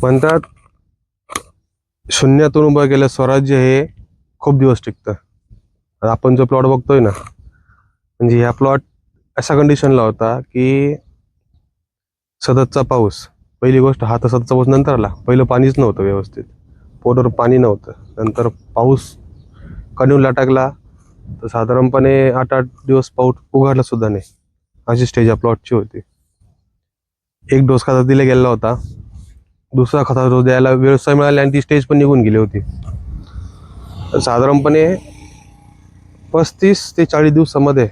म्हणतात शून्यातून उभं केलं स्वराज्य हे खूप दिवस टिकतं. आपण जो प्लॉट बघतोय ना म्हणजे ह्या प्लॉट अशा कंडिशनला होता की सततचा पाऊस. पहिली गोष्ट हा तर सततचा पाऊस नंतर आला पहिलं पाणीच नव्हतं व्यवस्थित. पोटवर पाणी नव्हतं. नंतर पाऊस कणून लटकला. तर साधारणपणे आठ आठ दिवस पाऊस उघडला सुद्धा नाही. अशी स्टेज या प्लॉटची होती. एक डोस खता दिला गेला होता. दुसरा खता रोज द्यायला व्यवसाय मिळाला आणि ती स्टेज पण निघून गेली होती. साधारणपणे पस्तीस ते चाळीस दिवसामध्ये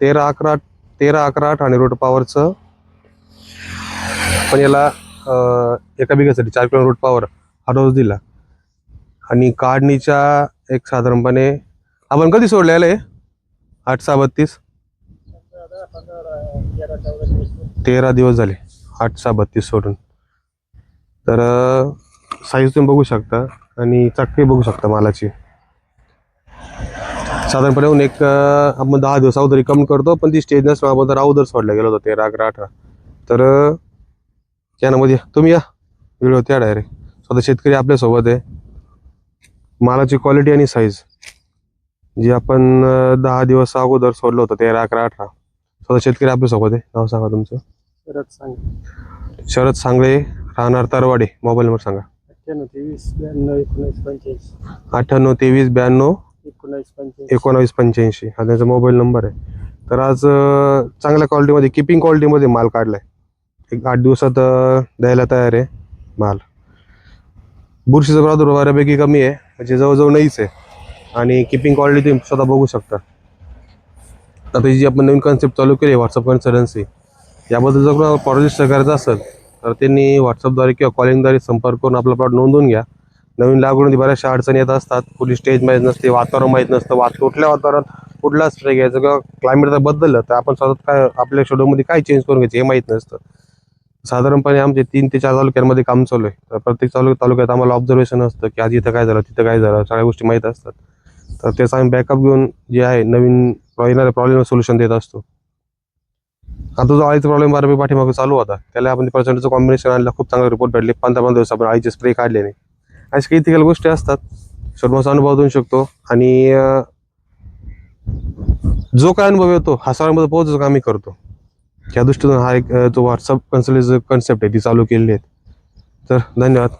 तेरा अकरा तेरा अकरा ठाणे रोड पॉवरचं पण याला एका बिघासाठी चार किलो रोड पॉवर हा डोस दिला. आणि काढणीच्या एक साधारणपणे आपण कधी सोडलेलं आहे? आठ सहा बत्तीस? तेरा दिवस झाले. आठ सहा बत्तीस सोडून. तर साईज तुम्ही बघू शकता आणि चटके बघू शकता मालाची. साधारणपणे होऊन एक आपण दहा दिवस अगोदर कमी करतो पण ती स्टेज नसल्यामुळे आपण जरा अगोदर सोडलं गेलो होतो तेरा अकरा अठरा. तर त्यामध्ये तुम्ही या. व्हिडिओ त्या डायरेक्ट स्वतः शेतकरी आपल्यासोबत आहे. मालाची क्वालिटी आणि साईज जी आपण दहा दिवस अगोदर सोडलं होतं तेरा अकरा अठरा. स्वतः शेतकरी आपल्यासोबत आहे. नाव सांगा तुमचं. परत सांग शरद सांगळे. राहणार तरवाडे. मोबाईल नंबर सांगा. अठ्ठ्याण्णव तेवीस ब्याण्णव एकोणीस पंच्याऐंशी. अठ्ठ्याण्णव तेवीस ब्याण्णव एकोणीस पंच्याऐंशी. एकोणावीस पंच्याऐंशी. हा त्यांचा मोबाईल नंबर आहे. तर आज अं, चांगल्या क्वालिटीमध्ये किपिंग क्वालिटीमध्ये माल काढलाय. एक आठ दिवसात अं, द्यायला तयार आहे माल. बुरशीचा प्रादुर्भाव बऱ्यापैकी कमी आहे. म्हणजे जवळजवळ नाहीच आहे. आणि किपिंग क्वालिटी तुम्ही स्वतः बघू शकता. आता ही जी आपण नवीन कन्सेप्ट चालू केली व्हॉट्सअप कन्सल्टन्सी याबद्दल जर कोणाला प्रॉडक्ट करायचं असेल तर त्यांनी व्हॉट्सअपद्वारे किंवा कॉलिंगद्वारे संपर्क करून आपला प्लॉट नोंदवून घ्या. नवीन लागवडीमध्ये बऱ्याचशा अडचणी येत असतात. कुठली स्टेज माहीत नसते वातावरण माहीत नसतं. वात कुठल्या वातावरणात कुठला स्प्रे घ्यायचं किंवा क्लायमेट जर बदललं तर आपण स्वतः काय आपल्या शेड्यूलमध्ये काय चेंज करून घ्यायचं हे माहीत नसतं. साधारणपणे आमचे तीन ते चार तालुक्यांमध्ये काम चालू आहे. तर प्रत्येक तालुक्या तालुक्यात आम्हाला ऑब्झर्वेशन असतं की आज इथं काय झालं तिथं काय झालं सगळ्या गोष्टी माहीत असतात. तर त्याचा आम्ही बॅकअप घेऊन जे आहे नवीन येणाऱ्या प्रॉब्लेम सोल्युशन देत असतो. आता जो आळीचा प्रॉब्लेम बऱ्यापैकी पाठीमागे चालू होता. त्याला आपण पर्सेंटचं कॉम्बिनेशन आणलं खूप चांगला रिपोर्ट भेटले. पंधरा पंधरा दिवस आपण आळीचे स्प्रे काढले नाही अशा काही इथिकल गोष्टी असतात. सर्वांचा अनुभव देऊ शकतो. आणि जो काय अनुभव येतो हा सगळ्यांमध्ये पोहोचतो का आम्ही करतो. या दृष्टीतून हा एक जो व्हॉट्सअप कन्सल्ट कन्सेप्ट आहे ती चालू केलेली आहेत तर धन्यवाद.